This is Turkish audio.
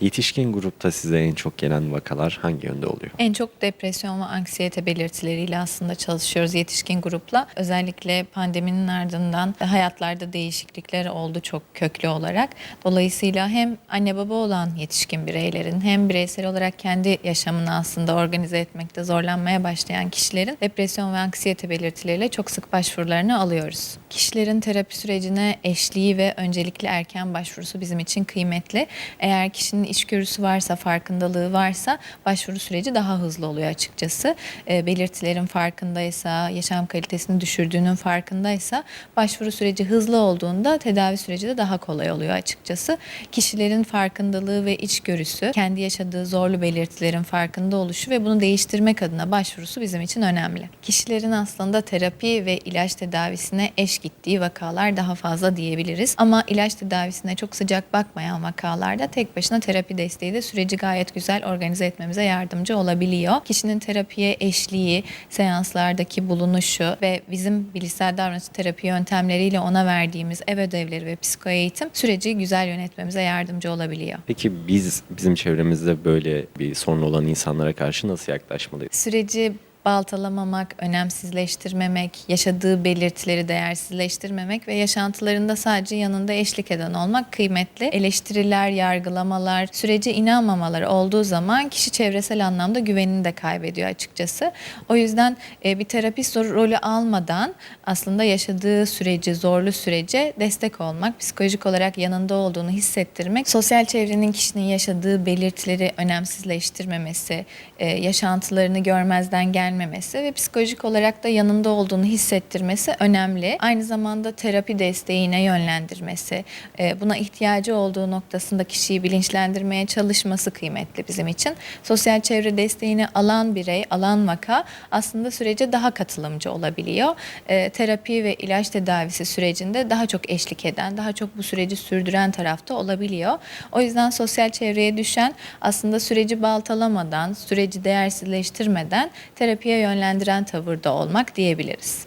Yetişkin grupta size en çok gelen vakalar hangi yönde oluyor? En çok depresyon ve anksiyete belirtileriyle aslında çalışıyoruz yetişkin grupla. Özellikle pandeminin ardından hayatlarda değişiklikler oldu çok köklü olarak. Dolayısıyla hem anne baba olan yetişkin bireylerin hem bireysel olarak kendi yaşamını aslında organize etmekte zorlanmaya başlayan kişilerin depresyon ve anksiyete belirtileriyle çok sık başvurularını alıyoruz. Kişilerin terapi sürecine eşliği ve öncelikli erken başvurusu bizim için kıymetli. Eğer kişinin içgörüsü varsa, farkındalığı varsa başvuru süreci daha hızlı oluyor açıkçası. E, belirtilerin farkındaysa, yaşam kalitesini düşürdüğünün farkındaysa başvuru süreci hızlı olduğunda tedavi süreci de daha kolay oluyor açıkçası. Kişilerin farkındalığı ve içgörüsü, kendi yaşadığı zorlu belirtilerin farkında oluşu ve bunu değiştirmek adına başvurusu bizim için önemli. Kişilerin aslında terapi ve ilaç tedavisine eş gittiği vakalar daha fazla diyebiliriz. Ama ilaç tedavisine çok sıcak bakmayan vakalarda tek başına terapi desteği de süreci gayet güzel organize etmemize yardımcı olabiliyor. Kişinin terapiye eşliği, seanslardaki bulunuşu ve bizim bilişsel davranış terapi yöntemleriyle ona verdiğimiz ev ödevleri ve psiko eğitim süreci güzel yönetmemize yardımcı olabiliyor. Peki biz bizim çevremizde böyle bir sorun olan insanlara karşı nasıl yaklaşmalıyız? Süreci baltalamamak, önemsizleştirmemek, yaşadığı belirtileri değersizleştirmemek ve yaşantılarında sadece yanında eşlik eden olmak kıymetli. Eleştiriler, yargılamalar, sürece inanmamaları olduğu zaman kişi çevresel anlamda güvenini de kaybediyor açıkçası. O yüzden e, bir terapist rolü almadan aslında yaşadığı süreci, zorlu sürece destek olmak, psikolojik olarak yanında olduğunu hissettirmek, sosyal çevrenin kişinin yaşadığı belirtileri önemsizleştirmemesi, e, yaşantılarını görmezden gelmemesi ve psikolojik olarak da yanında olduğunu hissettirmesi önemli. Aynı zamanda terapi desteğine yönlendirmesi, e, buna ihtiyacı olduğu noktasında kişiyi bilinçlendirmeye çalışması kıymetli bizim için. Sosyal çevre desteğini alan birey, alan vaka aslında sürece daha katılımcı olabiliyor. E, terapi ve ilaç tedavisi sürecinde daha çok eşlik eden, daha çok bu süreci sürdüren tarafta olabiliyor. O yüzden sosyal çevreye düşen aslında süreci baltalamadan, süreci değersizleştirmeden terapiye yönlendiren tavırda olmak diyebiliriz.